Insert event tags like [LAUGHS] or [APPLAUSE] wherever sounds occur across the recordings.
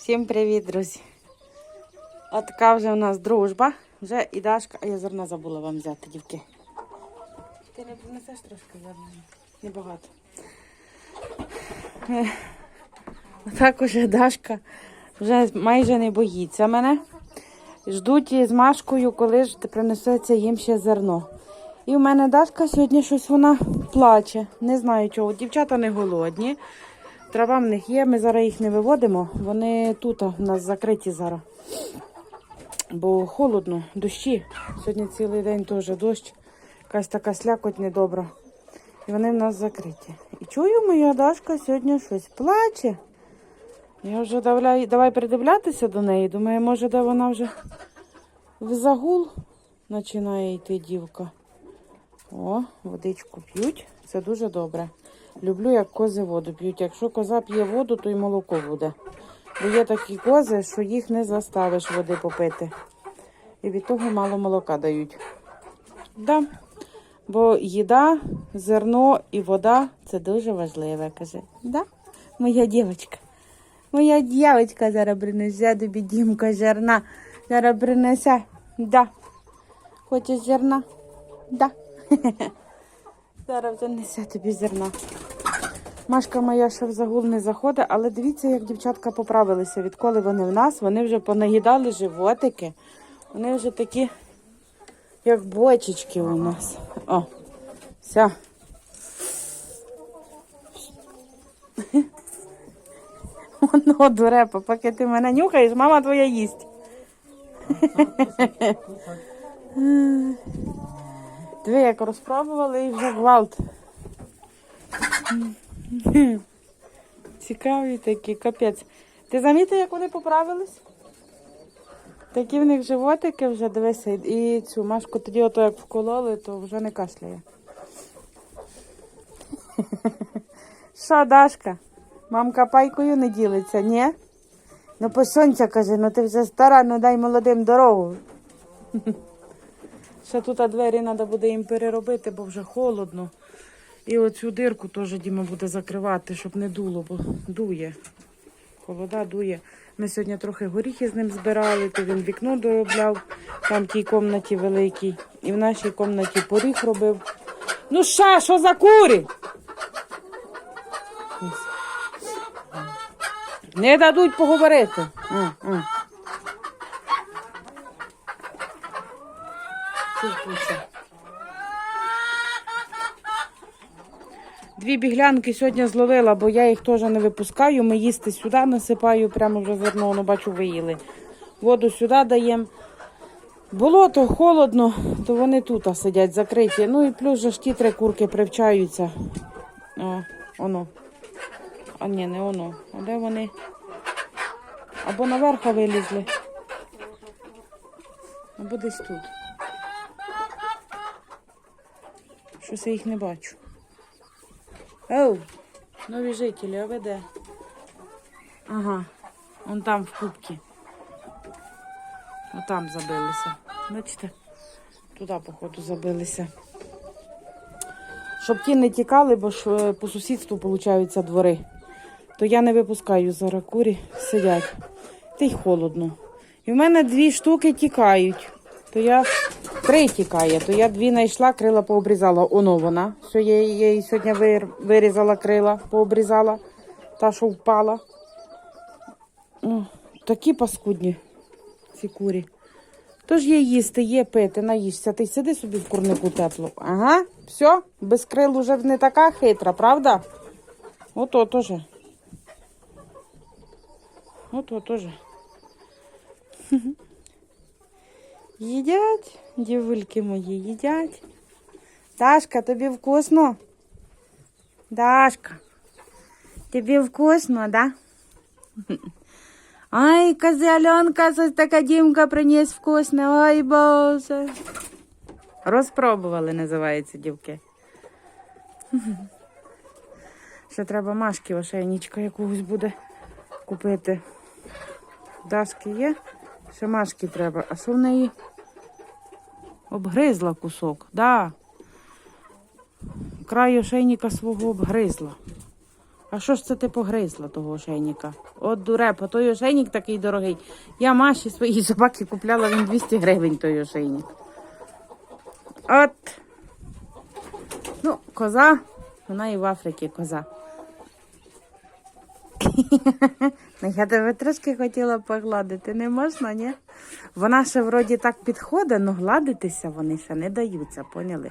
Всім привіт, друзі. От така вже у нас дружба. Вже і Дашка, а я зерна забула вам взяти, дівки. Ти не принесеш трошки зерна? Небагато. Е, Отак уже Дашка вже майже не боїться мене. Ждуть з Машкою, коли ж принесеться їм ще зерно. І в мене Дашка сьогодні щось вона плаче. Не знаю чого. Дівчата не голодні. Трава в них є, ми зараз їх не виводимо. Вони тут у нас закриті зараз. Бо холодно, дощі. Сьогодні цілий день теж дощ. Якась така слякоть недобра. І вони в нас закриті. І чую, моя Дашка сьогодні щось плаче. Я вже давай, давай придивлятися до неї. Думаю, може, де вона вже в загул починає йти дівка. О, водичку п'ють. Це дуже добре. Люблю, як кози воду п'ють. Якщо коза п'є воду, то й молоко буде. Бо є такі кози, що їх не заставиш води попити. І від того мало молока дають. Да. Бо їда, зерно і вода це дуже важливе, каже. Да? Моя дівчинка. Моя дівчинка зараз принесе тобі дімка зерна. Зараз принесе. Да. Хочеш зерна? Да. [LAUGHS] Зараз вже несе тобі зерна. Машка моя ще в загул не заходить, але дивіться, як дівчатка поправилися. Відколи вони в нас, вони вже понаїдали животики. Вони вже такі, як бочечки у нас. О, все. [LAUGHS] Воно дурепа, поки ти мене нюхаєш, мама твоя їсть. [LAUGHS] Диви, як розпробували і вже гвалт. Цікаві такі, капець. Ти замітив, як вони поправились? Такі в них животики вже дивися. І цю машку тоді ото як вкололи, то вже не кашляє. Що, Дашка? Мамка пайкою не ділиться, ні? Ну посонця каже, ну ти вже стара, ну дай молодим дорогу. Ще тут двері треба буде їм переробити, бо вже холодно. І оцю дирку теж Діма буде закривати, щоб не дуло, бо дує. Холода дує. Ми сьогодні трохи горіхи з ним збирали, то він вікно доробляв там в тій кімнаті великій. І в нашій кімнаті поріг робив. Ну що, що за курі? Не дадуть поговорити. А, а. Чувствуйся. Дві біглянки сьогодні зловила, бо я їх теж не випускаю. Ми їсти сюди насипаю, прямо вже зерно, ну бачу, виїли. Воду сюди даємо. Болото холодно, то вони тут сидять закриті. Ну і плюс же ж ті три курки привчаються. О, оно. А ні, не воно. А де вони? Або наверх вилізли. Або десь тут. Щось я їх не бачу. Оу, нові жителі, а ви де? Ага, он там в кубці. Отам забилися. Бачите? Туди, походу, забилися. Щоб ті не тікали, бо ж е, по сусідству получаються двори. То я не випускаю зараз курі, сидять. Та й холодно. І в мене дві штуки тікають. То я три тікає, то я дві знайшла, крила пообрізала. Оно вона. Все, я, їй сьогодні вирізала крила, пообрізала. Та, що впала. О, такі паскудні ці курі. Тож є їсти, є пити, наїшся. Ти сиди собі в курнику тепло. Ага, все, без крил уже не така хитра, правда? Ото теж. Ото теж. Їдять, дівульки мої, їдять. Дашка, тобі вкусно? Дашка, тобі вкусно, да? [LAUGHS] Ай, козяленка, щось така дімка приніс вкусне. Ой, боже. Розпробували, називається дівки. [LAUGHS] Ще треба машки ошейничка якогось буде купити. Дашки є, ще машки треба. А що в неї? Обгризла кусок, да. Край ошейника свого обгризла. А що ж це ти погризла того ошейника? От дурепа, той ошейник такий дорогий. Я Маші своїй собаки купляла він 200 гривень той ошейник. От. Ну, коза, вона і в Африці коза. Ну, я тебе трошки хотіла погладити, не можна, ні? Вона ще вроді так підходить, але гладитися вони ще не даються, поняли?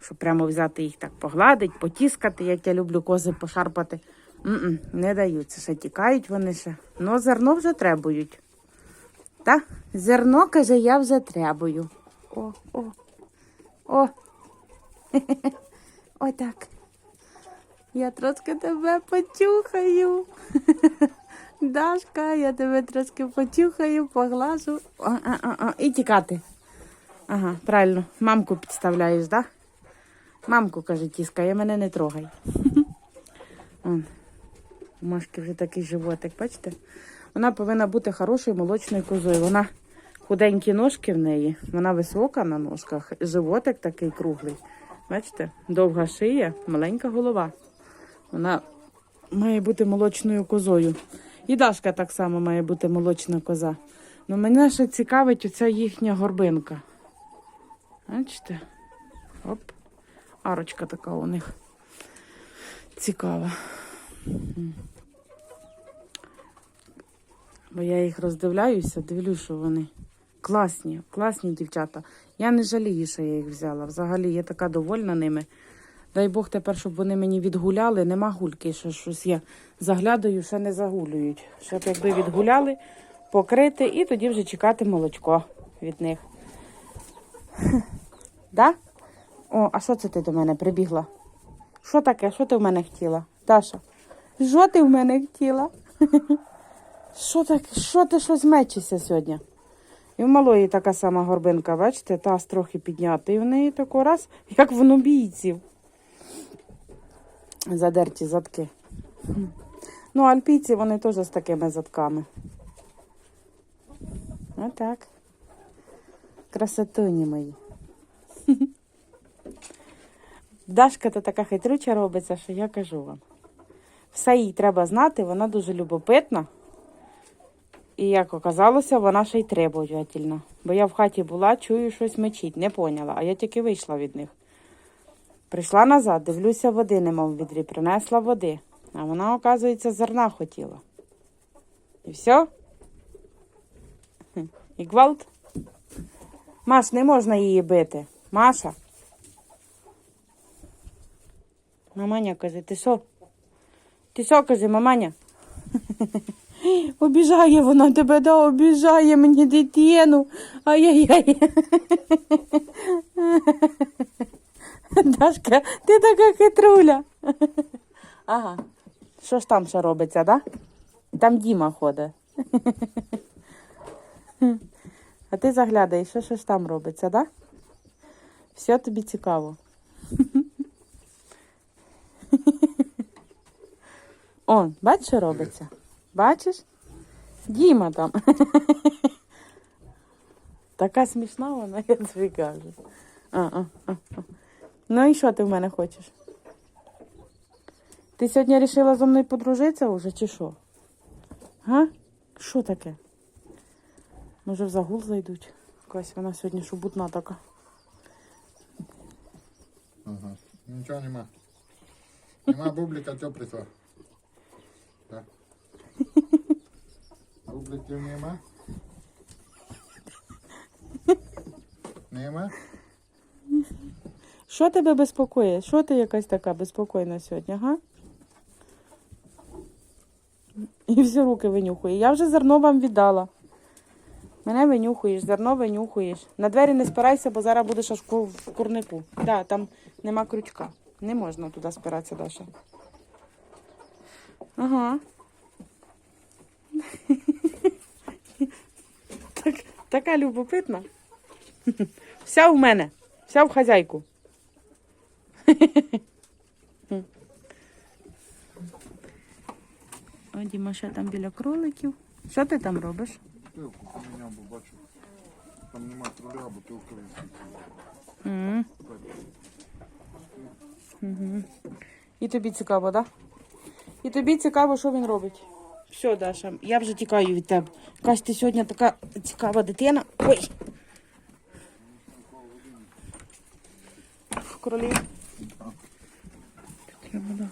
Щоб прямо взяти їх так погладити, потіскати, як я люблю кози пошарпати. М-м, не даються, ще тікають вони ще. Ну, зерно вже требують. Та? Зерно, каже, я вже требую. О, о, о. [LAUGHS] Ой так. Я трошки тебе почухаю. [LAUGHS] Дашка, я тебе трошки почухаю, поглажу. А, а, а, а. І тікати. Ага, правильно. Мамку підставляєш, так? Да? Мамку, каже, тіскає, мене не трогай. [LAUGHS] Он. У Машки вже такий животик, бачите? Вона повинна бути хорошою молочною козою. Вона худенькі ножки в неї, вона висока на ножках, животик такий круглий. Бачите? Довга шия, маленька голова. Вона має бути молочною козою. І Дашка так само має бути молочна коза. Ну мене ще цікавить оця їхня горбинка. Бачите? Оп. Арочка така у них цікава. Бо я їх роздивляюся, дивлюсь, що вони класні, класні дівчата. Я не жалію, що я їх взяла. Взагалі, я така довольна ними. Дай Бог тепер, щоб вони мені відгуляли. Нема гульки, що щось я заглядаю, ще не загулюють. Щоб якби відгуляли, покрити і тоді вже чекати молочко від них. [LAUGHS] Да? О, а що це ти до мене прибігла? Що таке? Що ти в мене хотіла? Даша? Що ти в мене хотіла? [LAUGHS] Що таке? Що ти щось мечешся сьогодні? І в малої така сама горбинка, бачите, таз трохи піднятий. В неї тако раз, як в нубійців. Задерті задки. Ну, альпійці вони теж з такими задками. Отак. Красотуні мої. [LAUGHS] Дашка то така хитрюча робиться, що я кажу вам. Все їй треба знати, вона дуже любопитна. І як оказалося, вона ще й требовательна. Бо я в хаті була, чую, щось мечить, не поняла, а я тільки вийшла від них. Прийшла назад, дивлюся, води нема в відрі, принесла води. А вона, оказується, зерна хотіла. І все? І гвалт. Маш, не можна її бити. Маша. Маманя каже, ти що? Ти що, каже, маманя? [LAUGHS] Обіжає вона тебе, да, обіжає мені дитину. Ай-яй-яй. [LAUGHS] [LAUGHS] Дашка, ти така хитруля. [LAUGHS] Ага. Що ж там ще робиться, да? Там Діма ходить. [LAUGHS] А ти заглядаєш, що, що ж там робиться, да? Все тобі цікаво. О, бачиш, що робиться? Бачиш? Діма там. Така смішна вона, я тобі кажу. А, а, а, а. Ну і що ти в мене хочеш? Ти сьогодні вирішила зі мною подружитися вже чи що? Га? Що таке? Може в загул зайдуть? Якась вона сьогодні шубутна така. Ага. Нічого нема. Нема бублика, що прийшла? Так. Нема? Нема? Що тебе безпокоїть? Що ти якась така безпокійна сьогодні, га? І всі руки винюхує. Я вже зерно вам віддала. Мене винюхуєш, зерно винюхуєш. На двері не спирайся, бо зараз будеш аж в курнику. Да, там нема крючка. Не можна туди спиратися, Даша. Ага. [LAUGHS] Так, така любопитна. [LAUGHS] Вся в мене, вся в хазяйку. О, Діма ще там біля кроликів. Що ти там робиш? Бутилку поміняв, бо бачу. Там нема круля, бутилка висить. Мгм. І тобі цікаво, так? Да? І тобі цікаво, що він робить. Все, Даша, я вже тікаю від тебе. Якась ти сьогодні така цікава дитина. Ой. В королі. Треба, да.